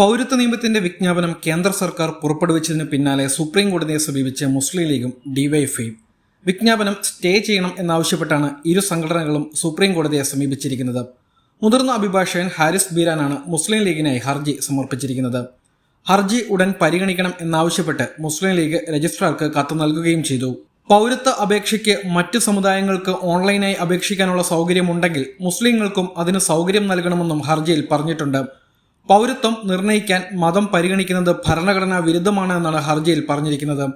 പൗരത്വ നിയമത്തിന്റെ വിജ്ഞാപനം കേന്ദ്ര സർക്കാർ പുറപ്പെടുവിച്ചതിന് പിന്നാലെ സുപ്രീം കോടതിയെ സമീപിച്ച മുസ്ലിം ലീഗും ഡിവൈഎഫ്ഐയും വിജ്ഞാപനം സ്റ്റേ ചെയ്യണം എന്നാവശ്യപ്പെട്ടാണ് ഇരു സംഘടനകളും സുപ്രീം കോടതിയെ സമീപിച്ചിരിക്കുന്നത്. മുതിർന്ന അഭിഭാഷകൻ ഹാരിസ് ബീരാനാണ് മുസ്ലിം ലീഗിനായി ഹർജി സമർപ്പിച്ചിരിക്കുന്നത്. ഹർജി ഉടൻ പരിഗണിക്കണം എന്നാവശ്യപ്പെട്ട് മുസ്ലിം ലീഗ് രജിസ്ട്രാർക്ക് കത്ത് നൽകുകയും ചെയ്തു. പൗരത്വ അപേക്ഷയ്ക്ക് മറ്റ് സമുദായങ്ങൾക്ക് ഓൺലൈനായി അപേക്ഷിക്കാനുള്ള സൗകര്യമുണ്ടെങ്കിൽ മുസ്ലിങ്ങൾക്കും അതിന് സൗകര്യം നൽകണമെന്നും ഹർജിയിൽ പറഞ്ഞിട്ടുണ്ട്. പൗരത്വം നിർണയിക്കാൻ മതം പരിഗണിക്കുന്നത് ഭരണഘടനാ വിരുദ്ധമാണ് എന്നാണ് ഹർജിയിൽ പറഞ്ഞിരിക്കുന്നത്.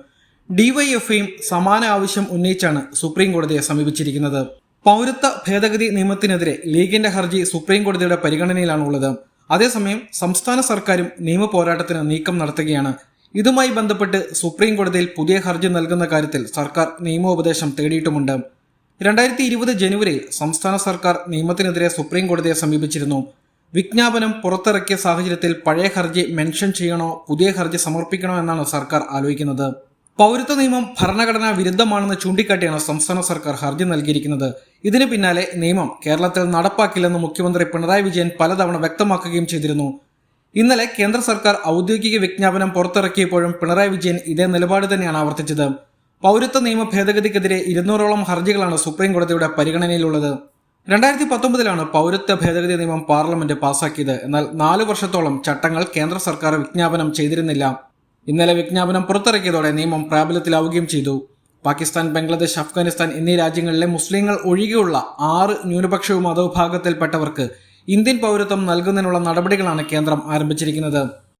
ഡിവൈഎഫ്ഐയും സമാന ആവശ്യം ഉന്നയിച്ചാണ് സുപ്രീം കോടതിയെ സമീപിച്ചിരിക്കുന്നത്. പൗരത്വ ഭേദഗതി നിയമത്തിനെതിരെ ലീഗിന്റെ ഹർജി സുപ്രീം കോടതിയുടെ പരിഗണനയിലാണുള്ളത്. അതേസമയം സംസ്ഥാന സർക്കാരും നിയമ പോരാട്ടത്തിന് നീക്കം നടത്തുകയാണ്. ഇതുമായി ബന്ധപ്പെട്ട് സുപ്രീം കോടതിയിൽ പുതിയ ഹർജി നൽകുന്ന കാര്യത്തിൽ സർക്കാർ നിയമോപദേശം തേടിയിട്ടുമുണ്ട്. രണ്ടായിരത്തി ഇരുപത് ജനുവരിയിൽ സംസ്ഥാന സർക്കാർ നിയമത്തിനെതിരെ സുപ്രീം കോടതിയെ സമീപിച്ചിരുന്നു. വിജ്ഞാപനം പുറത്തിറക്കിയ സാഹചര്യത്തിൽ പഴയ ഹർജി മെൻഷൻ ചെയ്യണോ പുതിയ ഹർജി സമർപ്പിക്കണോ എന്നാണ് സർക്കാർ ആലോചിക്കുന്നത്. പൗരത്വ നിയമം ഭരണഘടനാ വിരുദ്ധമാണെന്ന് ചൂണ്ടിക്കാട്ടിയാണ് സംസ്ഥാന സർക്കാർ ഹർജി നൽകിയിരിക്കുന്നത്. ഇതിന് പിന്നാലെ നിയമം കേരളത്തിൽ നടപ്പാക്കില്ലെന്ന് മുഖ്യമന്ത്രി പിണറായി വിജയൻ പലതവണ വ്യക്തമാക്കുകയും ചെയ്തിരുന്നു. ഇന്നലെ കേന്ദ്ര സർക്കാർ ഔദ്യോഗിക വിജ്ഞാപനം പുറത്തിറക്കിയപ്പോഴും പിണറായി വിജയൻ ഇതേ നിലപാട് തന്നെയാണ് ആവർത്തിച്ചത്. പൗരത്വ നിയമ ഭേദഗതിക്കെതിരെ ഇരുന്നൂറോളം ഹർജികളാണ് സുപ്രീം കോടതിയുടെ പരിഗണനയിലുള്ളത്. രണ്ടായിരത്തി പത്തൊമ്പതിലാണ് പൗരത്വ ഭേദഗതി നിയമം പാർലമെന്റ് പാസാക്കിയത്. എന്നാൽ നാലു വർഷത്തോളം ചട്ടങ്ങൾ കേന്ദ്ര സർക്കാർ വിജ്ഞാപനം ചെയ്തിരുന്നില്ല. ഇന്നലെ വിജ്ഞാപനം പുറത്തിറക്കിയതോടെ നിയമം പ്രാബല്യത്തിലാവുകയും ചെയ്തു. പാകിസ്ഥാൻ ബംഗ്ലാദേശ് അഫ്ഗാനിസ്ഥാൻ എന്നീ രാജ്യങ്ങളിലെ മുസ്ലിങ്ങൾ ഒഴികെയുള്ള ആറ് ന്യൂനപക്ഷ മതവിഭാഗത്തിൽപ്പെട്ടവർക്ക് ഇന്ത്യൻ പൗരത്വം നൽകുന്നതിനുള്ള നടപടികളാണ് കേന്ദ്രം ആരംഭിച്ചിരിക്കുന്നത്.